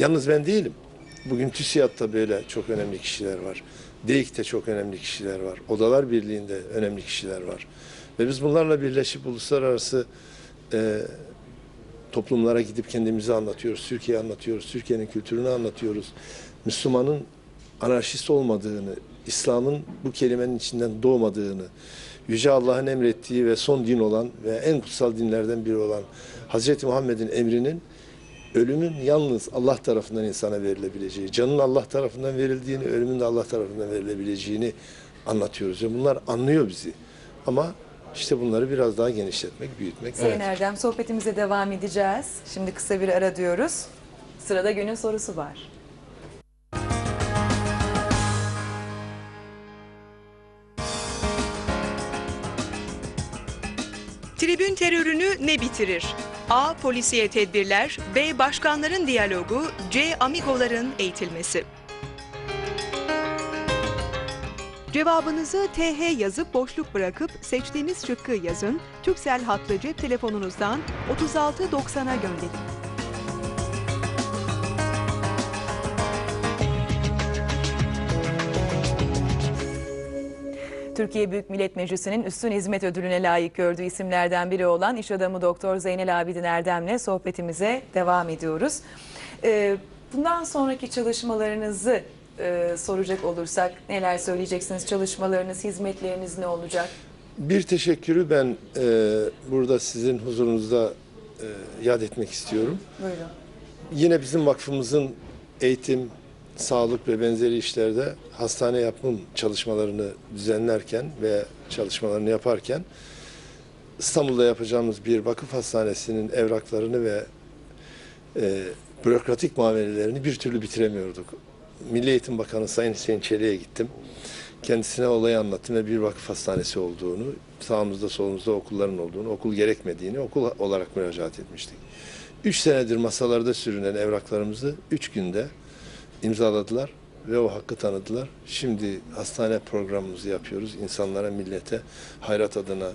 Yalnız ben değilim. Bugün TÜSİAD'da böyle çok önemli kişiler var. DEİK'te çok önemli kişiler var. Odalar Birliği'nde önemli kişiler var. Ve biz bunlarla birleşip uluslararası e, toplumlara gidip kendimizi anlatıyoruz. Türkiye'yi anlatıyoruz. Türkiye'nin kültürünü anlatıyoruz. Müslümanın anarşist olmadığını, İslam'ın bu kelimenin içinden doğmadığını, Yüce Allah'ın emrettiği ve son din olan ve en kutsal dinlerden biri olan Hz. Muhammed'in emrinin ölümün yalnız Allah tarafından insana verilebileceği, canın Allah tarafından verildiğini, ölümün de Allah tarafından verilebileceğini anlatıyoruz. Ve bunlar anlıyor bizi. Ama işte bunları biraz daha genişletmek, büyütmek. Sayın Erdem sohbetimize devam edeceğiz. Şimdi kısa bir ara diyoruz. Sırada günün sorusu var. Tribün terörünü ne bitirir? A. Polisiye tedbirler, B. Başkanların diyalogu, C. Amigoların eğitilmesi. Cevabınızı TH yazıp boşluk bırakıp seçtiğiniz şıkkı yazın. Türksel hatlı cep telefonunuzdan 3690'a gönderin. Türkiye Büyük Millet Meclisi'nin üstün hizmet ödülüne layık gördüğü isimlerden biri olan iş adamı Doktor Zeynel Abidin Erdem'le sohbetimize devam ediyoruz. Ee, Bundan sonraki çalışmalarınızı e, soracak olursak neler söyleyeceksiniz? Çalışmalarınız, hizmetleriniz ne olacak? Bir teşekkürü ben e, burada sizin huzurunuzda e, yad etmek istiyorum. Buyurun. Yine bizim vakfımızın eğitim, sağlık ve benzeri işlerde hastane yapım çalışmalarını düzenlerken ve çalışmalarını yaparken İstanbul'da yapacağımız bir vakıf hastanesinin evraklarını ve e, bürokratik muamelelerini bir türlü bitiremiyorduk. Milli Eğitim Bakanı Sayın Hüseyin Çelik'e gittim. Kendisine olayı anlattım ve bir vakıf hastanesi olduğunu, sağımızda solumuzda okulların olduğunu, okul gerekmediğini okul olarak müracaat etmiştik. Üç senedir masalarda sürünen evraklarımızı üç günde imzaladılar ve o hakkı tanıdılar. Şimdi hastane programımızı yapıyoruz. İnsanlara, millete hayrat adına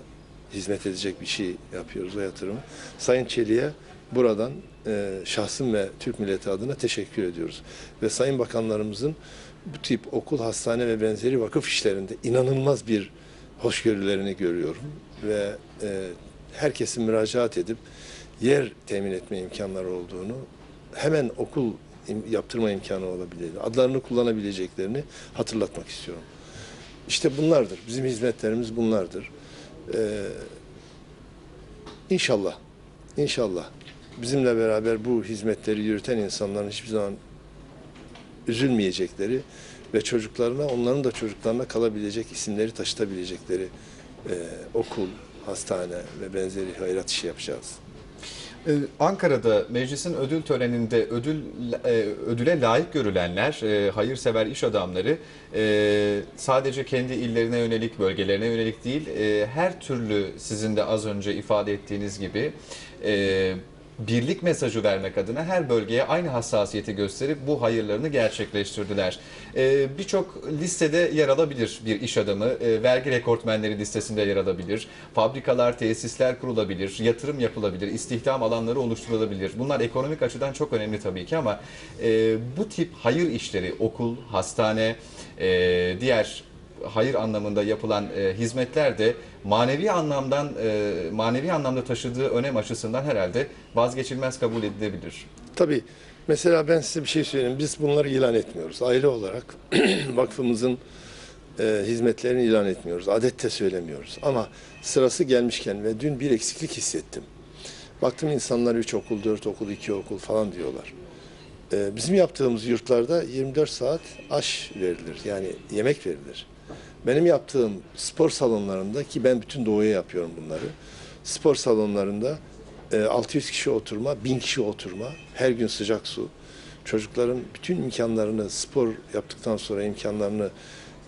hizmet edecek bir şey yapıyoruz o yatırımı. Sayın Çelik'e buradan e, şahsım ve Türk milleti adına teşekkür ediyoruz. Ve sayın bakanlarımızın bu tip okul, hastane ve benzeri vakıf işlerinde inanılmaz bir hoşgörülerini görüyorum. Ve e, herkesin müracaat edip yer temin etme imkanları olduğunu, hemen okul yaptırma imkanı olabilir, adlarını kullanabileceklerini hatırlatmak istiyorum. İşte bunlardır. Bizim hizmetlerimiz bunlardır. Ee, inşallah, inşallah bizimle beraber bu hizmetleri yürüten insanların hiçbir zaman üzülmeyecekleri ve çocuklarına, onların da çocuklarına kalabilecek isimleri taşıtabilecekleri e, okul, hastane ve benzeri hayrat işi yapacağız. Ee, Ankara'da meclisin ödül töreninde ödül e, ödüle layık görülenler, e, hayırsever iş adamları e, sadece kendi illerine yönelik, bölgelerine yönelik değil, her türlü sizin de az önce ifade ettiğiniz gibi birlik mesajı vermek adına her bölgeye aynı hassasiyeti gösterip bu hayırlarını gerçekleştirdiler. E, Birçok listede yer alabilir bir iş adamı, e, vergi rekortmenleri listesinde yer alabilir, fabrikalar, tesisler kurulabilir, yatırım yapılabilir, istihdam alanları oluşturulabilir. Bunlar ekonomik açıdan çok önemli tabii ki ama e, bu tip hayır işleri, okul, hastane, e, diğer hayır anlamında yapılan e, hizmetler de manevi anlamdan e, manevi anlamda taşıdığı önem açısından herhalde vazgeçilmez kabul edilebilir. Tabii. Mesela ben size bir şey söyleyeyim. Biz bunları ilan etmiyoruz. Aile olarak vakfımızın e, hizmetlerini ilan etmiyoruz. Adette söylemiyoruz. Ama sırası gelmişken ve dün bir eksiklik hissettim. Baktım insanlar 3 okul, 4 okul, 2 okul falan diyorlar. E, bizim yaptığımız yurtlarda 24 saat aş verilir. Yani yemek verilir. Benim yaptığım spor salonlarında ki ben bütün doğuya yapıyorum bunları. Spor salonlarında e, 600 kişi oturma, 1000 kişi oturma, her gün sıcak su. Çocukların bütün imkanlarını, spor yaptıktan sonra imkanlarını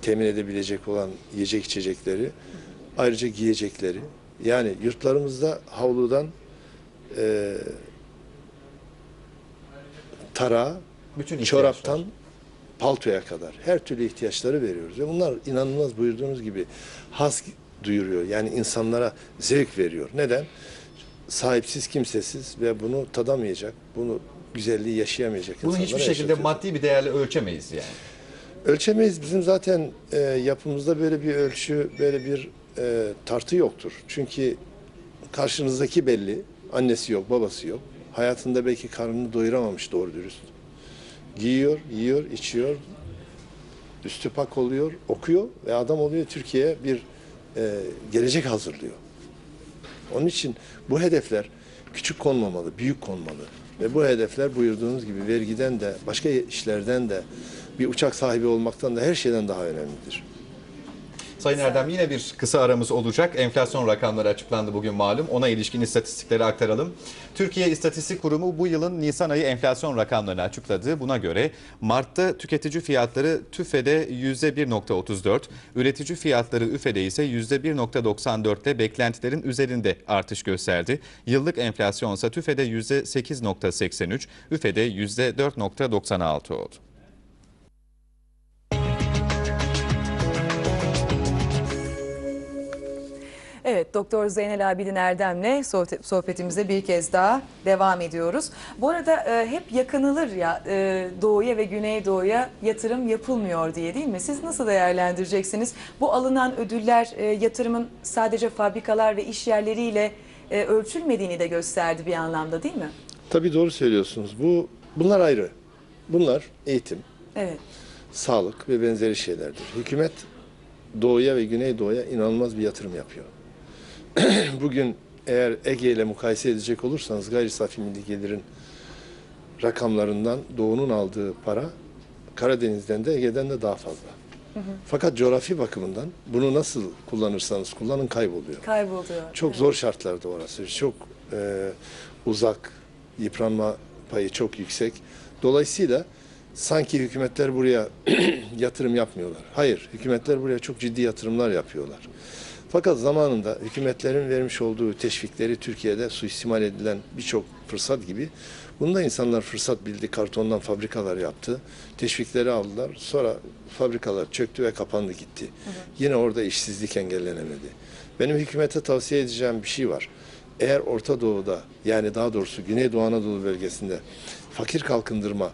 temin edebilecek olan yiyecek içecekleri, ayrıca giyecekleri. Yani yurtlarımızda havludan e, tarağa, Bütün çoraptan. Paltoya kadar her türlü ihtiyaçları veriyoruz. Ve bunlar inanılmaz buyurduğunuz gibi has duyuruyor. Yani insanlara zevk veriyor. Neden? Sahipsiz, kimsesiz ve bunu tadamayacak, bunu güzelliği yaşayamayacak Bunu insanlara hiçbir şekilde yaşatıyor. maddi bir değerle ölçemeyiz yani. Ölçemeyiz. Bizim zaten e, yapımızda böyle bir ölçü, böyle bir e, tartı yoktur. Çünkü karşınızdaki belli. Annesi yok, babası yok. Hayatında belki karnını doyuramamış doğru dürüst. Giyiyor, yiyor, içiyor. Üstü pak oluyor, okuyor ve adam oluyor Türkiye'ye bir e, gelecek hazırlıyor. Onun için bu hedefler küçük konmamalı, büyük konmalı. Ve bu hedefler buyurduğunuz gibi vergiden de, başka işlerden de, bir uçak sahibi olmaktan da her şeyden daha önemlidir. Sayın Erdem yine bir kısa aramız olacak. Enflasyon rakamları açıklandı bugün malum. Ona ilişkin istatistikleri aktaralım. Türkiye İstatistik Kurumu bu yılın Nisan ayı enflasyon rakamlarını açıkladı. Buna göre Mart'ta tüketici fiyatları TÜFE'de %1.34, üretici fiyatları ÜFE'de ise %1.94 ile beklentilerin üzerinde artış gösterdi. Yıllık enflasyon ise TÜFE'de %8.83, ÜFE'de %4.96 oldu. Doktor Zeynel Abidin Erdem'le sohbet- sohbetimize bir kez daha devam ediyoruz. Bu arada e, hep yakınılır ya e, doğuya ve güneydoğuya yatırım yapılmıyor diye değil mi? Siz nasıl değerlendireceksiniz? Bu alınan ödüller e, yatırımın sadece fabrikalar ve iş yerleriyle e, ölçülmediğini de gösterdi bir anlamda değil mi? Tabii doğru söylüyorsunuz. Bu bunlar ayrı. Bunlar eğitim, Evet. sağlık ve benzeri şeylerdir. Hükümet doğuya ve güneydoğuya inanılmaz bir yatırım yapıyor. Bugün eğer Ege ile mukayese edecek olursanız gayri safi milli gelirin rakamlarından doğunun aldığı para Karadeniz'den de Ege'den de daha fazla. Fakat coğrafi bakımından bunu nasıl kullanırsanız kullanın kayboluyor. Kayboluyor. Çok zor şartlarda orası. Çok e, uzak, yıpranma payı çok yüksek. Dolayısıyla sanki hükümetler buraya yatırım yapmıyorlar. Hayır, hükümetler buraya çok ciddi yatırımlar yapıyorlar. Fakat zamanında hükümetlerin vermiş olduğu teşvikleri Türkiye'de suistimal edilen birçok fırsat gibi bunda insanlar fırsat bildi, kartondan fabrikalar yaptı, teşvikleri aldılar. Sonra fabrikalar çöktü ve kapandı gitti. Yine orada işsizlik engellenemedi. Benim hükümete tavsiye edeceğim bir şey var. Eğer Orta Doğu'da yani daha doğrusu Güneydoğu Anadolu bölgesinde fakir kalkındırma,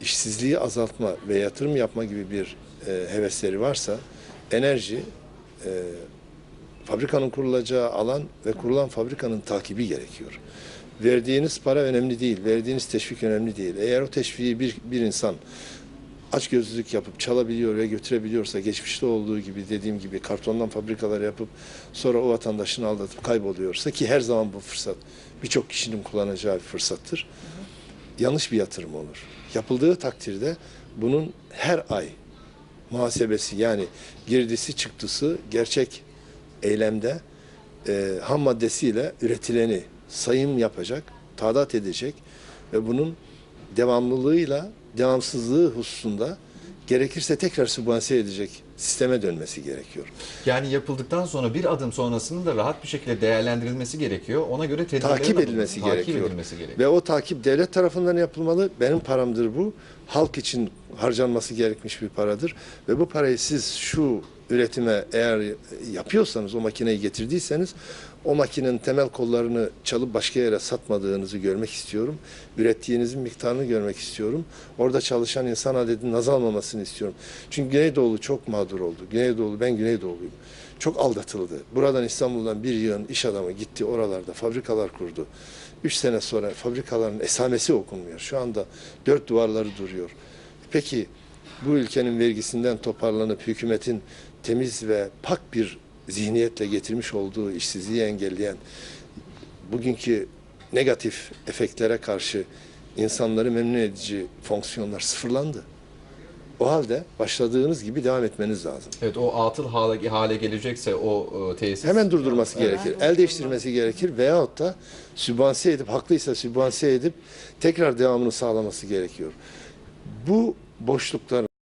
işsizliği azaltma ve yatırım yapma gibi bir e, hevesleri varsa enerji, e, fabrikanın kurulacağı alan ve kurulan fabrikanın takibi gerekiyor. Verdiğiniz para önemli değil, verdiğiniz teşvik önemli değil. Eğer o teşviği bir, bir insan açgözlülük yapıp çalabiliyor ve götürebiliyorsa geçmişte olduğu gibi dediğim gibi kartondan fabrikalar yapıp sonra o vatandaşını aldatıp kayboluyorsa ki her zaman bu fırsat birçok kişinin kullanacağı bir fırsattır. Yanlış bir yatırım olur. Yapıldığı takdirde bunun her ay muhasebesi yani girdisi çıktısı gerçek eylemde e, ham maddesiyle üretileni sayım yapacak, tadat edecek ve bunun devamlılığıyla devamsızlığı hususunda gerekirse tekrar sübvanse edecek sisteme dönmesi gerekiyor. Yani yapıldıktan sonra bir adım sonrasının da rahat bir şekilde değerlendirilmesi gerekiyor. Ona göre tedbirlerin Takip edilmesi takip gerekiyor. edilmesi gerekiyor. Ve o takip devlet tarafından yapılmalı. Benim paramdır bu. Halk için harcanması gerekmiş bir paradır. Ve bu parayı siz şu üretime eğer yapıyorsanız, o makineyi getirdiyseniz o makinenin temel kollarını çalıp başka yere satmadığınızı görmek istiyorum. Ürettiğinizin miktarını görmek istiyorum. Orada çalışan insan adedinin azalmamasını istiyorum. Çünkü Güneydoğulu çok mağdur oldu. Güneydoğulu, ben Güneydoğuluyum. Çok aldatıldı. Buradan İstanbul'dan bir yığın iş adamı gitti oralarda fabrikalar kurdu. Üç sene sonra fabrikaların esamesi okunmuyor. Şu anda dört duvarları duruyor. Peki bu ülkenin vergisinden toparlanıp hükümetin temiz ve pak bir zihniyetle getirmiş olduğu işsizliği engelleyen bugünkü negatif efektlere karşı insanları memnun edici fonksiyonlar sıfırlandı. O halde başladığınız gibi devam etmeniz lazım. Evet o atıl hale, hale gelecekse o e, tesis Hemen durdurması gerekir. El değiştirmesi gerekir veyahut da sübvanse edip haklıysa sübvanse edip tekrar devamını sağlaması gerekiyor. Bu boşluklar